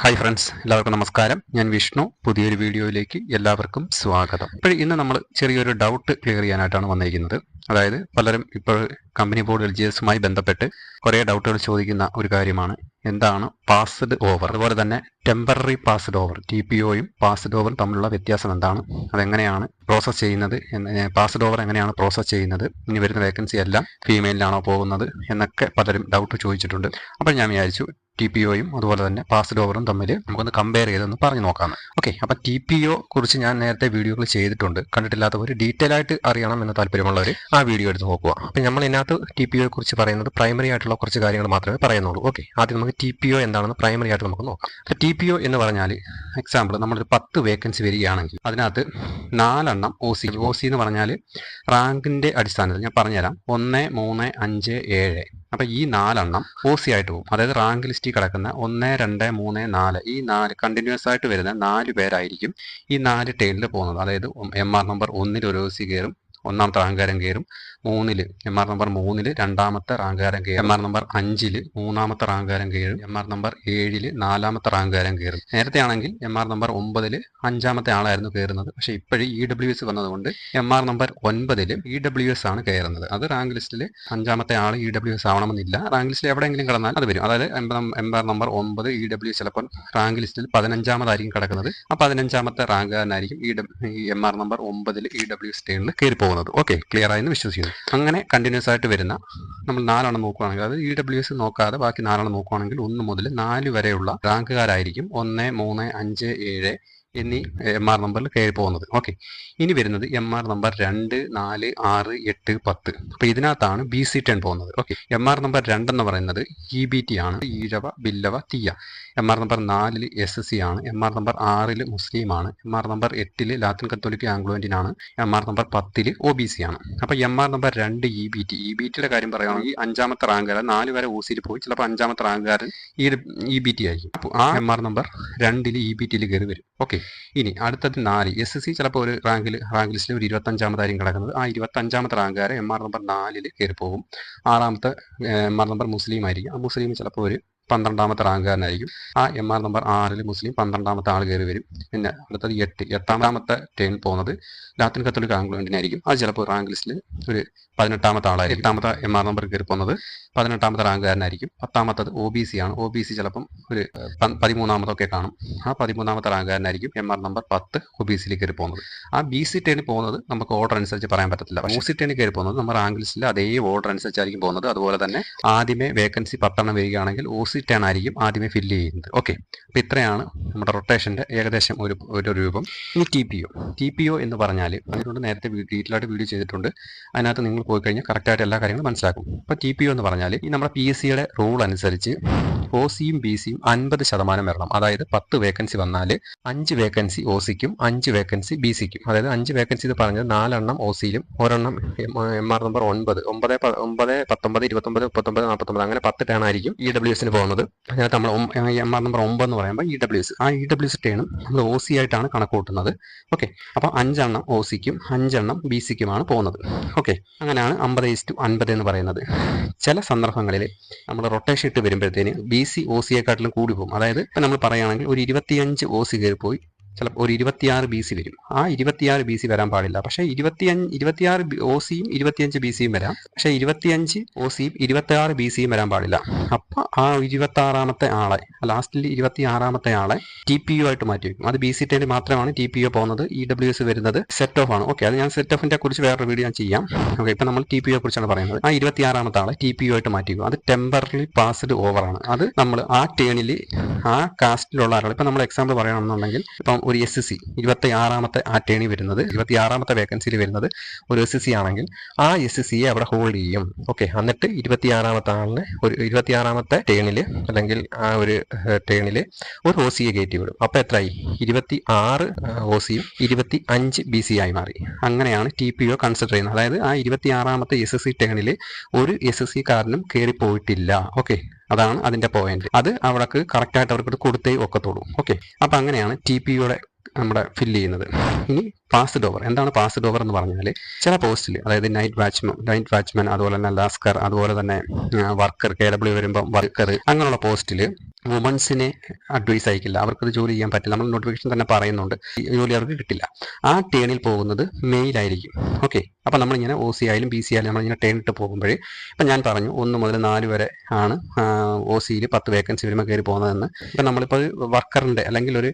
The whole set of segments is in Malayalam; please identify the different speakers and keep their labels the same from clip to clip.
Speaker 1: ഹായ് ഫ്രണ്ട്സ് എല്ലാവർക്കും നമസ്കാരം. ഞാൻ വിഷ്ണു. പുതിയൊരു വീഡിയോയിലേക്ക് എല്ലാവർക്കും സ്വാഗതം. ഇപ്പോൾ ഇന്ന് നമ്മൾ ചെറിയൊരു ഡൗട്ട് ക്ലിയർ ചെയ്യാനായിട്ടാണ് വന്നിരിക്കുന്നത്. അതായത് പലരും ഇപ്പോൾ കമ്പനി ബോർഡ് എൽ ജി എസുമായി ബന്ധപ്പെട്ട് കുറേ ഡൗട്ടുകൾ ചോദിക്കുന്ന ഒരു കാര്യമാണ്. എന്താണ് പാസ്ഡ് ഓവർ അതുപോലെ തന്നെ temporary passed over T P ഒയും passed ഓവറും തമ്മിലുള്ള വ്യത്യാസം എന്താണ്? അതെങ്ങനെയാണ് പ്രോസസ്സ് ചെയ്യുന്നത്? പാസ്ഡ് ഓവർ എങ്ങനെയാണ് പ്രോസസ്സ് ചെയ്യുന്നത്? ഇനി വരുന്ന വേക്കൻസി എല്ലാം ഫീമെയിലാണോ പോകുന്നത്? എന്നൊക്കെ പലരും ഡൗട്ട് ചോദിച്ചിട്ടുണ്ട്. അപ്പോൾ ഞാൻ വിചാരിച്ചു ടി പി ഒയും അതുപോലെ തന്നെ പാസ്ഡ് ഓവറും തമ്മിൽ നമുക്കൊന്ന് കമ്പയർ ചെയ്തൊന്ന് പറഞ്ഞു നോക്കാം ഓക്കെ അപ്പം ടി പി ഒ കുറിച്ച് ഞാൻ നേരത്തെ വീഡിയോകൾ ചെയ്തിട്ടുണ്ട്. കണ്ടിട്ടില്ലാത്തവർ ഡീറ്റെയിൽ ആയിട്ട് അറിയണം എന്ന് താല്പര്യമുള്ളവർ ആ വീഡിയോ എടുത്ത് നോക്കുക. അപ്പം നമ്മൾ ഇതിനകത്ത് ടി പി ഒയെ കുറിച്ച് പറയുന്നത് പ്രൈമറി ആയിട്ടുള്ള കുറച്ച് കാര്യങ്ങൾ മാത്രമേ പറയുന്നുള്ളൂ. ഓക്കെ ആദ്യം നമുക്ക് ടി പി ഒ എന്താണെന്ന് പ്രൈമറി ആയിട്ട് നമുക്ക് നോക്കാം. അപ്പം ടി പി ഒ എന്ന് പറഞ്ഞാൽ എക്സാമ്പിൾ നമ്മളൊരു പത്ത് വേക്കൻസി വരികയാണെങ്കിൽ അതിനകത്ത് നാലെണ്ണം ഒ സി ഒ സി എന്ന് പറഞ്ഞാൽ റാങ്കിന്റെ അടിസ്ഥാനത്തിൽ ഞാൻ പറഞ്ഞുതരാം. ഒന്ന് മൂന്ന് അഞ്ച് ഏഴ്. അപ്പൊ ഈ നാലെണ്ണം ഒ സി ആയിട്ട് പോകും. അതായത് റാങ്ക് ലിസ്റ്റിൽ കിടക്കുന്ന ഒന്ന് രണ്ട് മൂന്ന് നാല്. ഈ നാല് കണ്ടിന്യൂസ് ആയിട്ട് വരുന്ന നാല് പേരായിരിക്കും ഈ നാല് ടേണിൽ പോകുന്നത്. അതായത് എം ആർ നമ്പർ ഒന്നിൽ ഒരു ദിവസം കയറും ഒന്നാമത്തെ റാങ്കാരൻ കയറും. മൂന്നിൽ എം ആർ നമ്പർ മൂന്നിൽ രണ്ടാമത്തെ റാങ്കാരൻ കയറും. എം ആർ നമ്പർ അഞ്ചിൽ മൂന്നാമത്തെ റാങ്കാരൻ കയറും. എം ആർ നമ്പർ ഏഴിൽ നാലാമത്തെ റാങ്കാരൻ കയറും. നേരത്തെ ആണെങ്കിൽ എം ആർ നമ്പർ ഒമ്പതിൽ അഞ്ചാമത്തെ ആളായിരുന്നു കയറുന്നത്. പക്ഷേ ഇപ്പോഴും ഇ ഡബ്ല്യു എസ് വന്നതുകൊണ്ട് എം ആർ നമ്പർ ഒൻപതിൽ ഇ ഡബ്ല്യു എസ് ആണ് കയറുന്നത്. അത് റാങ്ക് ലിസ്റ്റിൽ അഞ്ചാമത്തെ ആൾ ഇ ഡബ്ല്യു എസ് ആവണമെന്നില്ല. റാങ്ക് ലിസ്റ്റിൽ എവിടെയെങ്കിലും കിടന്നാൽ അത് വരും. അതായത് എം ആർ നമ്പർ ഒമ്പത് ഇ ഡബ്ല്യു എസ് ചിലപ്പോൾ റാങ്ക് ലിസ്റ്റിൽ പതിനഞ്ചാമതായിരിക്കും കിടക്കുന്നത്. ആ പതിനഞ്ചാമത്തെ റാങ്കുകാരനായിരിക്കും ഡബ്ല്യു എം ആർ നമ്പർ ഒമ്പതിൽ ഇ ഡബ്ല്യു എസ് ടേണിൽ കയറി പോകുന്നത് ഓക്കെ ക്ലിയർ ആയെന്ന് വിശ്വസിക്കുന്നു. അങ്ങനെ കണ്ടിന്യൂസ് ആയിട്ട് വരുന്ന നമ്മൾ നാലെണ്ണം നോക്കുകയാണെങ്കിൽ അതായത് ഇ ഡബ്ല്യു എസ് നോക്കാതെ ബാക്കി നാലെണ്ണം നോക്കുകയാണെങ്കിൽ ഒന്ന് മുതൽ നാല് വരെയുള്ള റാങ്കുകാരായിരിക്കും ഒന്ന് മൂന്ന് അഞ്ച് ഏഴ് എന്നീ എം ആർ നമ്പറിൽ കയറി പോകുന്നത്. ഓക്കെ ഇനി വരുന്നത് എം ആർ നമ്പർ രണ്ട് നാല് ആറ് എട്ട് പത്ത്. അപ്പോൾ ഇതിനകത്താണ് ബി സി ടെൻ പോകുന്നത്. ഓക്കെ എം ആർ നമ്പർ രണ്ട് എന്ന് പറയുന്നത് ഇ ബി ടി ആണ്. Ezhava Billava Thiyya. M R number നാലിൽ എസ് സി ആണ്. എം ആർ നമ്പർ ആറിൽ മുസ്ലിം ആണ്. എം ആർ നമ്പർ എട്ടിൽ ലാത്തിൻ ആംഗ്ലോ ഇന്ത്യൻ ആണ്. എം ആർ നമ്പർ പത്തിൽ ഒ ബി സി ആണ്. അപ്പോൾ എം ആർ നമ്പർ രണ്ട് E B T E B ടിയുടെ കാര്യം പറയുകയാണെങ്കിൽ അഞ്ചാമത്തെ റാങ്കുകാരൻ നാല് വരെ ഒ പോയി. ചിലപ്പോൾ അഞ്ചാമത്തെ റാങ്കുകാരൻ ഈ ഇ ബി ടി ആയിരിക്കും. അപ്പോൾ ആ എം ആർ നമ്പർ രണ്ടിൽ ഇ ബി ടിയിൽ കയറി വരും. ഓക്കെ ഇനി അടുത്തത് നാല്. എസ് എസ് സി ചിലപ്പോൾ ഒരു റാങ്കിൽ റാങ്ക് ലിസ്റ്റിൽ ഒരു ഇരുപത്തഞ്ചാമതായിരിക്കും കിടക്കുന്നത്. ആ ഇരുപത്തഞ്ചാമത്തെ റാങ്കുകാരെ എം ആർ നമ്പർ നാലിൽ കയറി പോകും ആറാമത്തെ എം ആർ നമ്പർ മുസ്ലിം ആയിരിക്കും. ആ മുസ്ലിം ചിലപ്പോൾ ഒരു പന്ത്രണ്ടാമത്തെ റാങ്കുകാരനായിരിക്കും ആ എം ആർ നമ്പർ ആറിൽ മുസ്ലിം പന്ത്രണ്ടാമത്തെ ആൾ കയറി വരും. പിന്നെ അടുത്തത് എട്ട് എട്ടാമത്തെ ടേൺ പോകുന്നത് ലാത്തിൻ കത്തോലിക് ആംഗ്ലോണ്ടിനായിരിക്കും അത് ചിലപ്പോൾ റാങ്ക് ലിസ്റ്റിൽ ഒരു പതിനെട്ടാമത്തെ ആളായി എട്ടാമത്തെ എം ആർ നമ്പർ കയറി പോകുന്നത് പതിനെട്ടാമത്തെ റാങ്കുകാരനായിരിക്കും പത്താമത്തത് ഒ ബി സി ആണ്. ഒ ബി സി ചിലപ്പം ഒരു പതിമൂന്നാമതൊക്കെ കാണും. ആ പതിമൂന്നാമത്തെ റാങ്കുകാരനായിരിക്കും എം ആർ നമ്പർ പത്ത് ഒ ബി സിയിൽ കയറി പോകുന്നത്. ആ ബി സി ടേണിൽ പോകുന്നത് നമുക്ക് ഓർഡർ അനുസരിച്ച് പറയാൻ പറ്റത്തില്ല. ഒ സി ടേണിൽ കയറി പോകുന്നത് നമ്മുടെ റാങ്ക് ലിസ്റ്റിൽ അതേ ഓർഡർ അനുസരിച്ചായിരിക്കും പോകുന്നത്. അതുപോലെ തന്നെ ആദ്യമേ വേക്കൻസി പത്തെണ്ണം വരികയാണെങ്കിൽ ഒ സി ടേൺ ആയിരിക്കും ആദ്യമേ ഫില്ല് ചെയ്യുന്നത്. ഓക്കെ അപ്പോൾ ഇത്രയാണ് നമ്മുടെ റൊട്ടേഷന്റെ ഏകദേശം ഒരു ഒരു രൂപം. ഇനി T P O T P O എന്ന് പറഞ്ഞാൽ അതിനോട് നേരത്തെ ഡീറ്റെയിലായിട്ട് വീഡിയോ ചെയ്തിട്ടുണ്ട്. അതിനകത്ത് നിങ്ങൾ പോയി കഴിഞ്ഞാൽ കറക്റ്റായിട്ട് എല്ലാ കാര്യങ്ങളും മനസ്സിലാക്കും. അപ്പോൾ ടി പി ഒ എന്ന് പറഞ്ഞാൽ ഈ നമ്മുടെ പി എസ് സിയുടെ റൂൾ അനുസരിച്ച് ഒ സിയും ബി സിയും അൻപത് ശതമാനം വരണം. അതായത് പത്ത് വേക്കൻസി വന്നാൽ അഞ്ച് വേക്കൻസി ഒ സിക്കും അഞ്ച് വേക്കൻസി ബി സിക്കും അതായത് അഞ്ച് വേക്കൻസി എന്ന് പറഞ്ഞത് നാലെണ്ണം ഒ സിയിലും ഒരെണ്ണം എം ആർ നമ്പർ ഒൻപത്. ഒമ്പത് ഒമ്പത് പത്തൊമ്പത് ഇരുപത്തൊമ്പത് മുപ്പത്തൊമ്പത് നാൽപ്പത്തൊമ്പത് അങ്ങനെ പത്ത് ടേൺ ആയിരിക്കും ഇ ഡബ്ല്യു എസിന് പോകുന്നത്. അതിനകത്ത് നമ്മൾ എം ആർ നമ്പർ ഒമ്പത് എന്ന് പറയുമ്പോൾ ഇ ഡബ്ല്യു എസ് ആ ഇ ഡബ്ല്യു എസ് ടേണും നമ്മൾ ഒ സി ആയിട്ടാണ് കണക്ക് കൂട്ടുന്നത് ഓക്കെ അപ്പോൾ അഞ്ചെണ്ണം ഒ സിക്കും അഞ്ചെണ്ണം ബി സിക്കുമാണ് പോകുന്നത്. ഓക്കെ അങ്ങനെയാണ് അമ്പത് ടു അൻപത് എന്ന് പറയുന്നത്. ചില സന്ദർഭങ്ങളിൽ നമ്മൾ റൊട്ടേഷൻ ഇട്ട് വരുമ്പോഴത്തേന് ബി സി ഒ സിയെക്കാട്ടിലും കൂടി പോകും. അതായത് ഇപ്പം നമ്മൾ പറയുകയാണെങ്കിൽ ഒരു ഇരുപത്തിയഞ്ച് ഒ സി കയറി പോയി ചിലപ്പോൾ ഒരു ഇരുപത്തിയാറ് ബി സി വരും. ആ ഇരുപത്തിയാറ് ബി സി വരാൻ പാടില്ല. പക്ഷേ ഇരുപത്തിയഞ്ച് ഇരുപത്തിയാറ് ഒ സിയും ഇരുപത്തിയഞ്ച് ബി സിയും വരാം. പക്ഷേ ഇരുപത്തിയഞ്ച് ഒ സിയും ഇരുപത്തിയാറ് ബി സിയും വരാൻ പാടില്ല. അപ്പോൾ ആ ഇരുപത്തി ആറാമത്തെ ആളെ ലാസ്റ്റിൽ ഇരുപത്തി ആറാമത്തെ ആളെ ടി പി യു ആയിട്ട് മാറ്റി വയ്ക്കും. അത് ബി സി ടെയിൽ മാത്രമാണ് ടി പി യു പോകുന്നത്. ഇ ഡബ്ല്യു എസ് വരുന്നത് സെറ്റ് ഓഫ് ആണ്. ഓക്കെ അത് ഞാൻ സെറ്റ് ഓഫിന്റെ കുറിച്ച് വേറൊരു വീഡിയോ ഞാൻ ചെയ്യാം. ഓക്കെ ഇപ്പം നമ്മൾ ടി പി യുയെ കുറിച്ചാണ് പറയുന്നത്. ആ ഇരുപത്തി ആറാമത്തെ ആളെ ടി പി യു ആയിട്ട് മാറ്റി വയ്ക്കും. അത് ടെമ്പററി പാസ്ഡ് ഓവറാണ് അത് നമ്മൾ ആ ടേണിൽ ആ കാസ്റ്റിലുള്ള ആളുകൾ ഇപ്പം നമ്മൾ എക്സാമ്പിൾ പറയണമെന്നുണ്ടെങ്കിൽ ഇപ്പം ഒരു എസ് എസ് സി ഇരുപത്തി ആറാമത്തെ ആ ടേണി വരുന്നത് ഇരുപത്തി ആറാമത്തെ വേക്കൻസിയിൽ വരുന്നത് ഒരു എസ് എസ് സി ആണെങ്കിൽ ആ എസ് എസ് സിയെ അവിടെ ഹോൾഡ് ചെയ്യും. ഓക്കെ എന്നിട്ട് ഇരുപത്തി ആറാമത്തെ ആളിനെ ഒരു ഇരുപത്തി ആറാമത്തെ ടേണിൽ അല്ലെങ്കിൽ ആ ഒരു ടേണിൽ ഒരു ഒ സിയെ കയറ്റി വിടും അപ്പോൾ എത്രയായി? ഇരുപത്തി ആറ് ഒ സിയും ഇരുപത്തി അഞ്ച് ബി സി ആയി മാറി. അങ്ങനെയാണ് ടി പി ഒ കൺസിഡർ ചെയ്യുന്നത്. അതായത് ആ ഇരുപത്തി ആറാമത്തെ എസ് എസ് സി ടേണിൽ ഒരു എസ് എസ് സി കാരനും കയറി പോയിട്ടില്ല ഓക്കെ അതാണ് അതിന്റെ പോയിന്റ് അത് അവർക്ക് കറക്റ്റായിട്ട് അവർക്ക് കൊടുത്തേ ഒക്കത്തുള്ളൂ. ഓക്കെ അപ്പൊ അങ്ങനെയാണ് ടി പി യുടെ നമ്മുടെ ഫില്ല് ചെയ്യുന്നത്. ഇനി പാസ്ഡ് ഓവർ എന്താണ് പാസ്ഡ് ഓവർ എന്ന് പറഞ്ഞാൽ ചില പോസ്റ്റിൽ അതായത് നൈറ്റ് വാച്ച്മാൻ നൈറ്റ് വാച്ച്മാൻ അതുപോലെ തന്നെ ലാസ്കർ അതുപോലെ തന്നെ വർക്കർ കെ ഡബ്ല്യു വരുമ്പോൾ വർക്കർ അങ്ങനെയുള്ള പോസ്റ്റിൽ വുമൺസിനെ അഡ്വൈസ് അയക്കില്ല. അവർക്കത് ജോലി ചെയ്യാൻ പറ്റില്ല. നമ്മൾ നോട്ടിഫിക്കേഷൻ തന്നെ പറയുന്നുണ്ട്. ജോലി അവർക്ക് കിട്ടില്ല. ആ ടേണിൽ പോകുന്നത് മെയിലായിരിക്കും ഓക്കെ അപ്പം നമ്മളിങ്ങനെ ഒ സി ആയാലും ബി സി ആയാലും നമ്മളിങ്ങനെ ഇട്ട് പോകുമ്പോഴേ ഇപ്പം ഞാൻ പറഞ്ഞു ഒന്ന് മുതൽ നാല് വരെ ആണ് ഒ സിയിൽ പത്ത് വേക്കൻസി വരുമ്പോൾ കയറി പോകുന്നതെന്ന്. ഇപ്പം നമ്മളിപ്പോൾ വർക്കറിന്റെ അല്ലെങ്കിൽ ഒരു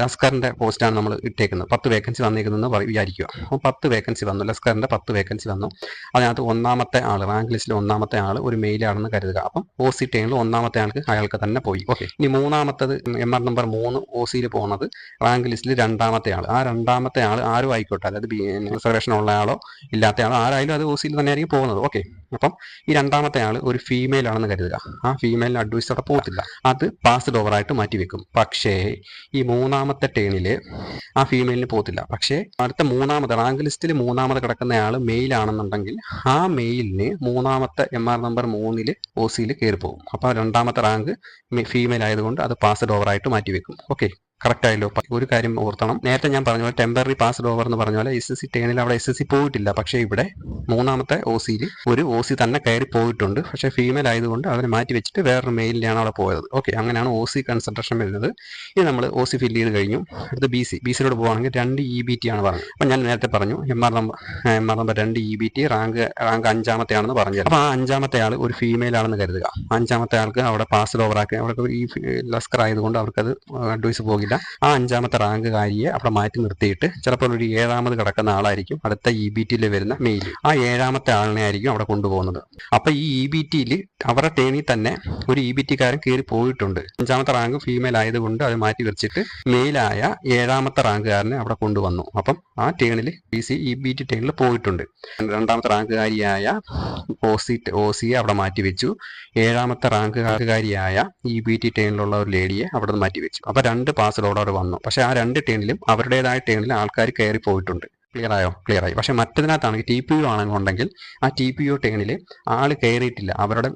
Speaker 1: ലസ്കറിന്റെ പോസ്റ്റാണ് നമ്മൾ ഇട്ടേക്കുന്നത്. പത്ത് വേക്കൻസി വന്നേക്കുന്നതെന്ന് വിചാരിക്കുക. അപ്പോൾ പത്ത് വേക്കൻസി വന്നു. ലസ്കറിന്റെ പത്ത് വേക്കൻസി വന്നു. അതിനകത്ത് ഒന്നാമത്തെ ആൾ റാങ്ക് ലിസ്റ്റിൽ ഒന്നാമത്തെ ആൾ ഒരു മെയിലാണെന്ന് കരുതുക. അപ്പം ഒ സി ടേണിൽ ഒന്നാമത്തെ ആൾക്ക് അയാൾക്ക് തന്നെ പോയി. ഓക്കെ ഇനി മൂന്നാമത്തത് എം ആർ നമ്പർ മൂന്ന് ഒ സിയിൽ പോകുന്നത് റാങ്ക് ലിസ്റ്റിൽ രണ്ടാമത്തെ ആൾ ആ രണ്ടാമത്തെ ആൾ ആരും ആയിക്കോട്ടെ. അതായത് റിസർവേഷൻ ഉള്ള ആളോ ഇല്ലാത്ത ആളോ ആരായാലും അത് ഒ സിയിൽ തന്നെ ആയിരിക്കും പോകുന്നത്. ഓക്കെ അപ്പം ഈ രണ്ടാമത്തെ ആൾ ഒരു ഫീമെയിൽ ആണെന്ന് കരുതുക. ആ ഫീമെയിലിന് അഡ്വൈസ് അവിടെ പോകത്തില്ല. അത് പാസ്ഡ് ഓവർ ആയിട്ട് മാറ്റി വെക്കും പക്ഷേ ഈ മൂന്നാമത്തെ ടേണിൽ ആ ഫീമെയിലിന് പോകത്തില്ല. പക്ഷേ അടുത്ത മൂന്നാമത് റാങ്ക് ലിസ്റ്റിൽ മൂന്നാമത് കിടക്കുന്ന ആൾ മെയിൽ ആണെന്നുണ്ടെങ്കിൽ ആ മെയിലിന് മൂന്നാമത്തെ എം ആർ നമ്പർ മൂന്നിൽ ഒ സിയിൽ കയറി പോകും. അപ്പോൾ രണ്ടാമത്തെ റാങ്ക് ഫീമെയിൽ ആയതുകൊണ്ട് അത് പാസ്ഡ് ഓവർ ആയിട്ട് മാറ്റി വെക്കും. ഓക്കെ. കറക്റ്റ് ആയല്ലോ. ഒരു കാര്യം ഓർത്തണം. നേരത്തെ ഞാൻ പറഞ്ഞ പോലെ ടെമ്പററി പാസ്ഡ് ഓവർ എന്ന് പറഞ്ഞ പോലെ എസ് എസ് സി ടേണിൽ അവിടെ എസ് എസ് സി പോയിട്ടില്ല. പക്ഷേ ഇവിടെ മൂന്നാമത്തെ ഒ സിയിൽ ഒരു ഒ സി തന്നെ കയറി പോയിട്ടുണ്ട്. പക്ഷേ ഫീമെയിൽ ആയതുകൊണ്ട് അവരെ മാറ്റി വെച്ചിട്ട് വേറൊരു മെയിലിലാണ് അവിടെ പോയത്. ഓക്കെ അങ്ങനെയാണ് ഒ സി കൺസൺട്രേഷൻ വരുന്നത്. ഇനി നമ്മൾ ഒ സി ഫില്ല് ചെയ്ത് കഴിഞ്ഞു. അടുത്ത് ബി സി ബി സിയിലോട്ട് പോകുകയാണെങ്കിൽ രണ്ട് ഇ ബി ടി ആണ് പറഞ്ഞത്. അപ്പം ഞാൻ നേരത്തെ പറഞ്ഞു M R number M R number രണ്ട് E B T rank rank അഞ്ചാമത്തെ ആണെന്ന് പറഞ്ഞു അപ്പോൾ ആ അഞ്ചാമത്തെ ആൾ ഒരു ഫീമെയിൽ ആണെന്ന് കരുതുക. അഞ്ചാമത്തെ ആൾക്ക് അവിടെ പാസ്ഡ് ആക്കി അവർക്ക് ഈ ലസ്കർ ആയതുകൊണ്ട് അവർക്കത് അഡ്വൈസ് പോകില്ല. ആ അഞ്ചാമത്തെ റാങ്ക് കാരിയെ അവിടെ മാറ്റി നിർത്തിയിട്ട് ചിലപ്പോൾ ഒരു ഏഴാമത് കിടക്കുന്ന ആളായിരിക്കും അടുത്ത ഇ ബി ടിയിൽ വരുന്ന മെയിൽ. ആ ഏഴാമത്തെ ആളിനെ ആയിരിക്കും അവിടെ കൊണ്ടുപോകുന്നത്. അപ്പൊ ഈ ഇ ബി ടിയിൽ അവരുടെ ടേണിൽ തന്നെ ഒരു ഇ ബി ടിക്കാരൻ കയറി പോയിട്ടുണ്ട്. അഞ്ചാമത്തെ റാങ്ക് ഫീമെയിൽ ആയതുകൊണ്ട് അത് മാറ്റി വെച്ചിട്ട് മെയിലായ ഏഴാമത്തെ റാങ്കുകാരനെ അവിടെ കൊണ്ടുവന്നു. അപ്പം ആ ടേണിൽ B C E B T ടേണിൽ പോയിട്ടുണ്ട്. രണ്ടാമത്തെ റാങ്കുകാരിയായ ഒ സി ഒ സിയെ അവിടെ മാറ്റി വെച്ചു. ഏഴാമത്തെ റാങ്കുകാരിയായ ഇ ബി ടി ടേണിലുള്ള ഒരു ലേഡിയെ അവിടെ നിന്ന് മാറ്റി വെച്ചു. അപ്പൊ രണ്ട് പാസിലോട് അവർ വന്നു. പക്ഷേ ആ രണ്ട് ടീമിലും അവരുടേതായ ടേണിൽ ആൾക്കാർ കയറി പോയിട്ടുണ്ട്. ക്ലിയർ ആയോ? ക്ലിയർ ആയി. പക്ഷെ മറ്റതിനകത്താണെങ്കിൽ ടി പി യു ആണെന്നുണ്ടെങ്കിൽ ആ ടി പി യു ടേണിൽ ആൾ കയറിയിട്ടില്ല അവരുടെ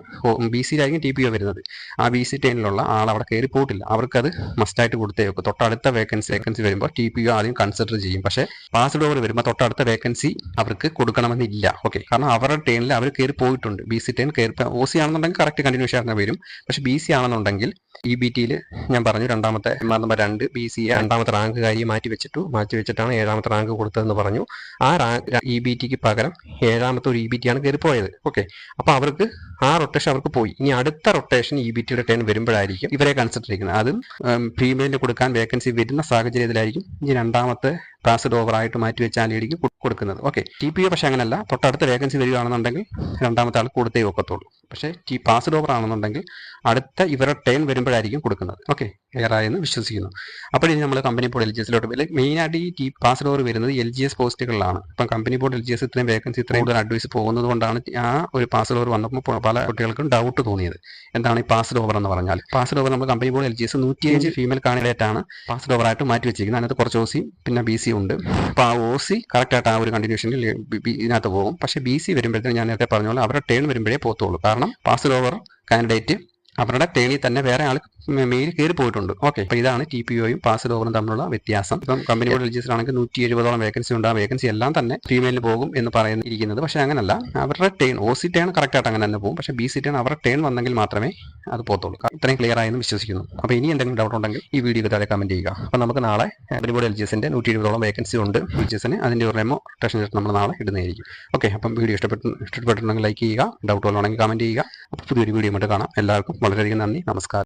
Speaker 1: ബി സിയിലായിരിക്കും ടി പി യു വരുന്നത്. ആ ബി സി ടേണിലുള്ള ആൾ അവിടെ കയറി പോയിട്ടില്ല. അവർക്കത് മസ്റ്റായിട്ട് കൊടുത്തേ വെക്കും തൊട്ടടുത്ത വേക്കൻസി വേക്കൻസി വരുമ്പോൾ ടി പി യു ആദ്യം കൺസിഡർ ചെയ്യും. പക്ഷേ പാസ്ഡ് ഓവർ വരുമ്പോൾ തൊട്ടടുത്ത വേക്കൻസി അവർക്ക് കൊടുക്കണമെന്നില്ല. ഓക്കെ കാരണം അവരുടെ ടേണിൽ അവർ കയറി പോയിട്ടുണ്ട്. ബി സി ടേൺ കയറി ഒ സി ആണെന്നുണ്ടെങ്കിൽ കറക്റ്റ് കണ്ടിന്യൂഷൻ ആക്കാൻ വരും. പക്ഷെ ബി സി ആണെന്നുണ്ടെങ്കിൽ ഇ ബി ടിയിൽ ഞാൻ പറഞ്ഞു രണ്ടാമത്തെ നമ്പർ രണ്ട് ബി സി രണ്ടാമത്തെ റാങ്ക് കാര്യം മാറ്റി വെച്ചിട്ടു മാറ്റി വെച്ചിട്ടാണ് ഏഴാമത്തെ റാങ്ക് കൊടുത്തതെന്ന് പറഞ്ഞു. ആ ഇ ബി ടിക്ക് പകരം ഏഴാമത്തെ ഒരു ഇ ബി ടി ആണ് കയറി പോയത്. ഓക്കെ. അപ്പൊ അവർക്ക് ആ റൊട്ടേഷൻ അവർക്ക് പോയി. ഇനി അടുത്ത റൊട്ടേഷൻ ഇ ബി ടിയുടെ ടേൺ വരുമ്പോഴായിരിക്കും ഇവരെ കൺസിഡർ ചെയ്യുന്നത്. അതും ഫീമെയിലിന് കൊടുക്കാൻ വേക്കൻസി വരുന്ന സാഹചര്യത്തിലായിരിക്കും ഇനി രണ്ടാമത്തെ പാസ്ഡ് ഓവർ ആയിട്ട് മാറ്റി വെച്ച ആ ലേഡിക്ക് കൊടുക്കുന്നത്. ഓക്കെ ടി പി പക്ഷേ അങ്ങനല്ല. തൊട്ടടുത്ത വേക്കൻസി വരികയാണെന്നുണ്ടെങ്കിൽ രണ്ടാമത്തെ ആൾ കൊടുത്തേ ഒക്കത്തുള്ളൂ. പക്ഷേ ടി പാസ്ഡ് ഓവർ ആണെന്നുണ്ടെങ്കിൽ അടുത്ത ഇവരുടെ ടേൺ വരുമ്പോഴായിരിക്കും കൊടുക്കുന്നത്. ഓക്കെ ക്ലിയറായെന്ന് വിശ്വസിക്കുന്നു. അപ്പോൾ ഇനി നമ്മൾ കമ്പനി ബോർഡ് എൽ ജി എസിലോട്ട് മെയിനായിട്ട് ഈ ടി പാസ്ഡ് ഓവർ വരുന്നത് എൽ ജി എസ് പോസ്റ്റുകളിലാണ് ഇപ്പം company board L G S ഇത്രയും വേക്കൻസി ഇത്രയും കൂടുതൽ അഡ്വൈസ് പോകുന്നത് കൊണ്ടാണ് ആ ഒരു പാസ്ഡ് ഓവർ വന്നപ്പോൾ പല കുട്ടികൾക്കും ഡൗട്ട് തോന്നിയത്. എന്താണ് ഈ പാസ്ഡ് ഓവർ എന്ന് പറഞ്ഞാൽ പാസ്ഡ് ഓവർ നമ്മൾ company board L G S നൂറ്റിയഞ്ച് female candidate ആണ് പാസ്ഡ് ഓവർ ആയിട്ട് മാറ്റി വെച്ചിരിക്കുന്നത്. അതിനകത്ത് കുറച്ച് ഓസിയും പിന്നെ ബി സി ഉണ്ട്. അപ്പോൾ ആ ഒ സി കറക്റ്റായിട്ട് ആ ഒരു കണ്ടിന്യൂഷനിൽ ഇതിനകത്ത് പോകും. പക്ഷേ ബി സി വരുമ്പോഴത്തേക്കും ഞാൻ നേരത്തെ പറഞ്ഞ പോലെ അവരുടെ ടേൺ വരുമ്പോഴേ പോകത്തുള്ളൂ. കാരണം പാസ്ഡ് ഓവർ കാൻഡിഡേറ്റ് അവരുടെ ടേണിൽ തന്നെ വേറെ ആൾ മെയിൽ കയറി പോയിട്ടുണ്ട്. ഓക്കെ അപ്പോൾ ഇതാണ് ടി പി ഒയും പാസ്ഡ് ഓവറും തമ്മിലുള്ള വ്യത്യാസം. ഇപ്പം ബോർഡ് രജിസ്റ്ററാണെങ്കിൽ നൂറ്റി എഴുപതോളം വേക്കൻസി ഉണ്ട്. ആ വേക്കൻസി എല്ലാം തന്നെ ഫീമെയിലിന് പോകും എന്ന് പറയുന്നിരിക്കുന്നത്. പക്ഷേ അങ്ങനല്ല. അവരുടെ turn O C turn correct ആയിട്ട് അങ്ങനെ തന്നെ പോകും. പക്ഷേ ബി സി ടേൺ അവരുടെ ടേൺ വന്നെങ്കിൽ മാത്രമേ അത് പോകത്തുള്ളൂ. ഇത്രയും ക്ലിയർ ആയെന്ന് വിശ്വസിക്കുന്നു. അപ്പോൾ ഇനി എന്തെങ്കിലും ഡൗട്ട് ഉണ്ടെങ്കിൽ ഈ വീഡിയോ താഴെ കമന്റ് ചെയ്യുക. അപ്പോൾ നമുക്ക് നാളെ കമ്പനി ബോർഡ് ജി നൂറ്റി എഴുപതോളം വേക്കൻസി ഉണ്ട്. എൽ അതിന്റെ ഒരു റെമോ ടെഷൻ നമ്മൾ നാളെ ഇടുന്നതായിരിക്കും. ഓക്കെ അപ്പം വീഡിയോ ഇഷ്ടപ്പെട്ടു ഇഷ്ടപ്പെട്ടിട്ടുണ്ടെങ്കിൽ ലൈക്ക് ചെയ്യുക. ഡൗട്ട് ഉള്ളതാണെങ്കിൽ കമന്റ് ചെയ്യുക. അപ്പോൾ പുതിയൊരു വീഡിയോ മറ്റും കാണാം. എല്ലാവർക്കും വളരെയധികം നന്ദി. നമസ്കാരം.